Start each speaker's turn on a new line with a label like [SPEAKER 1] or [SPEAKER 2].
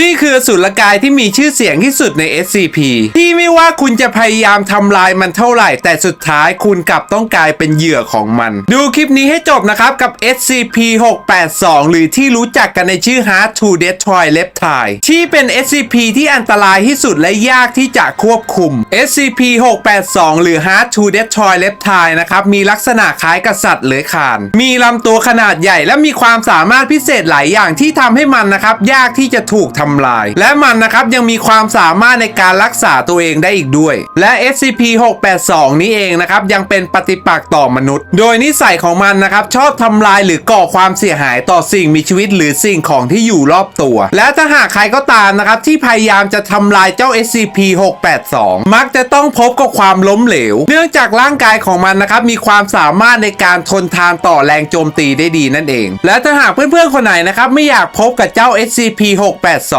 [SPEAKER 1] นี่คืออสุรกายที่มีชื่อเสียงที่สุดใน SCP ที่ไม่ว่าคุณจะพยายามทำลายมันเท่าไหร่ แต่สุดท้ายคุณกลับต้องกลายเป็นเหยื่อของมัน ดูคลิปนี้ให้จบนะครับกับ SCP 682 หรือที่รู้จักกันในชื่อ Hard to Destroy Reptile ที่เป็น SCP ที่อันตรายที่สุดและยากที่จะควบคุม SCP 682 หรือ Hard to Destroy Reptile นะครับมีลักษณะคล้ายกับสัตว์เลื้อยคลาน มีลำตัวขนาดใหญ่และมีความสามารถพิเศษหลายอย่างที่ทำให้มันนะครับยากที่จะถูกทำลาย และมันนะครับยังมีความสามารถในการรักษาตัวเองได้อีกด้วย และ SCP 682 นี้เองนะครับยังเป็นปฏิปักษ์ต่อมนุษย์ โดยนิสัยของมันนะครับชอบทำลายหรือก่อความเสียหายต่อสิ่งมีชีวิตหรือสิ่งของที่อยู่รอบตัว และถ้าหากใครก็ตามนะครับที่พยายามจะทำลายเจ้า SCP 682 มักจะต้องพบกับความล้มเหลว เนื่องจากร่างกายของมันนะครับมีความสามารถในการทนทานต่อแรงโจมตีได้ดีนั่นเอง และถ้าหากเพื่อนๆคนไหนนะครับไม่อยากพบกับเจ้า SCP 682